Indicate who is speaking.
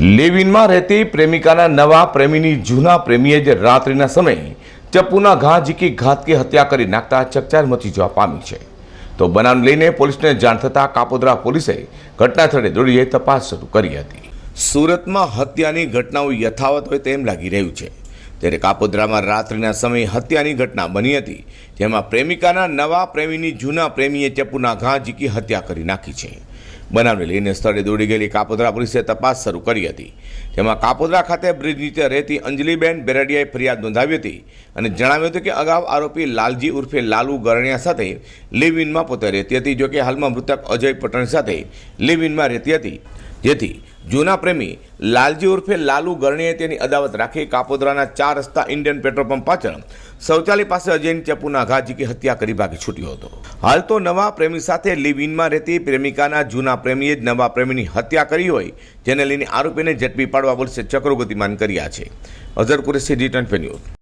Speaker 1: લેવિનમાં રહેતી પ્રેમિકાના નવા પ્રેમીની જૂના પ્રેમીએ જ રાત્રિના સમયે ચપ્પુના ઘા ઝીકી ઘાતકી હત્યા કરી નાખતા ચકચાર મચી જવા પામી છે. તો બનાવ લઈને પોલીસને જાણ થતાં કાપોદ્રા પોલીસે ઘટના સ્થળે દોડી તપાસ શરૂ કરી હતી. સુરતમાં હત્યાની ઘટનાઓ યથાવત હોય તેમ લાગી રહ્યું છે. ત્યારે કાપોદ્રામાં રાત્રિના સમયે હત્યાની ઘટના બની હતી, જેમાં પ્રેમિકાના નવા પ્રેમીની જૂના પ્રેમીએ ચપ્પુના ઘા ઝીકી હત્યા કરી નાખી છે. બનાવને લઈને સ્થળે દોડી ગયેલી કાપોદ્રા પોલીસે તપાસ શરૂ કરી હતી. જેમાં કાપોદ્રા ખાતે બ્રિજ નીચે રહેતી અંજલિબેન બેરડિયાએ ફરિયાદ નોંધાવી હતી અને જણાવ્યું હતું કે અગાઉ આરોપી લાલજી ઉર્ફે લાલુ ગરણિયા સાથે લિવ ઇનમાં પોતે રહેતી હતી, જોકે હાલમાં મૃતક અજય પટણ સાથે લિવ ઇનમાં રહેતી હતી. જેથી જૂના પ્રેમી લાલજી ઉર્ફે લાલુ ગરણીએ તેની અદાવત રાખી કાપોદ્રાના ચાર રસ્તા ઇન્ડિયન પેટ્રોલ પંપ પાછળ શૌચાલય પાસે અજયની ચપ્પુના ઘા ઝીકી હત્યા કરી ભાગી છૂટ્યો હતો. હાલ તો નવા પ્રેમી સાથે લિવ ઇનમાં રહેતી પ્રેમિકાના જૂના પ્રેમીએ જ નવા પ્રેમીની હત્યા કરી હોય, જેને લઈને આરોપીને ઝડપી પાડવા પોલીસે ચક્રો ગતિમાન કર્યા છે. Azhar Qureshi D twenty